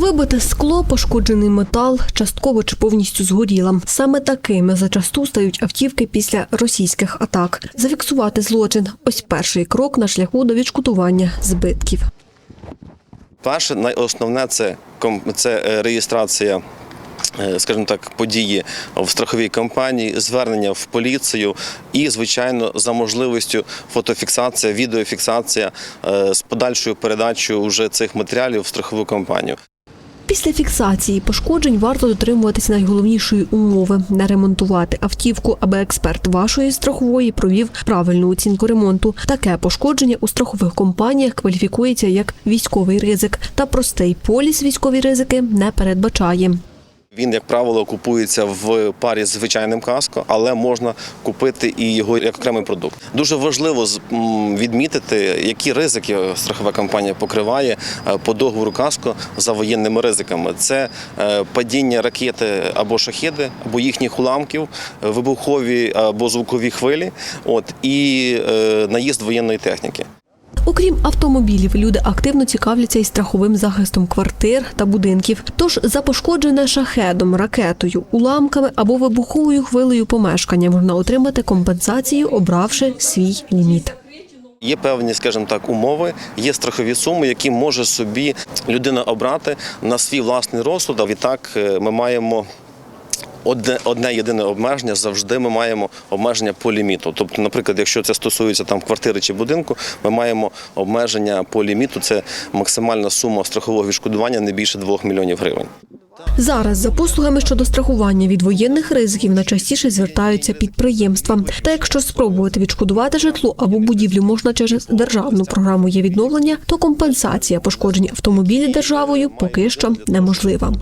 Вибите скло, пошкоджений метал, частково чи повністю згоріла. Саме такими зачасту стають автівки після російських атак. Зафіксувати злочин ось перший крок на шляху до відшкодування збитків. Перше, найосновне це, це е, реєстрація. е, Скажімо так, події в страховій компанії, звернення в поліцію і, звичайно, за можливістю фотофіксація, відеофіксація е, з подальшою передачею вже цих матеріалів в страхову компанію. Після фіксації пошкоджень варто дотримуватися найголовнішої умови не ремонтувати автівку, аби експерт вашої страхової провів правильну оцінку ремонту. Таке пошкодження у страхових компаніях кваліфікується як військовий ризик, та простий поліс військові ризики не передбачає. Він, як правило, купується в парі з звичайним каско, але можна купити і його як окремий продукт. Дуже важливо відмітити, які ризики страхова компанія покриває е, по договору каско за воєнними ризиками. Це е, падіння ракети або шахеди, або їхніх уламків, вибухові або звукові хвилі, от і е, наїзд воєнної техніки. Окрім автомобілів, люди активно цікавляться і страховим захистом квартир та будинків. Тож за пошкоджене шахедом, ракетою, уламками або вибуховою хвилею помешкання можна отримати компенсацію, обравши свій ліміт. Є певні, скажімо так, умови, є страхові суми, які може собі людина обрати на свій власний розсуд. А відтак е, ми маємо. Одне, одне єдине обмеження завжди ми маємо обмеження по ліміту. Тобто, наприклад, якщо це стосується там квартири чи будинку, ми маємо обмеження по ліміту. Це максимальна сума страхового відшкодування не більше 2 мільйонів гривень. Зараз за послугами щодо страхування від воєнних ризиків найчастіше звертаються підприємства. Та якщо спробувати відшкодувати житло або будівлю можна через державну програму є відновлення, то компенсація пошкоджень автомобілів державою поки що неможлива.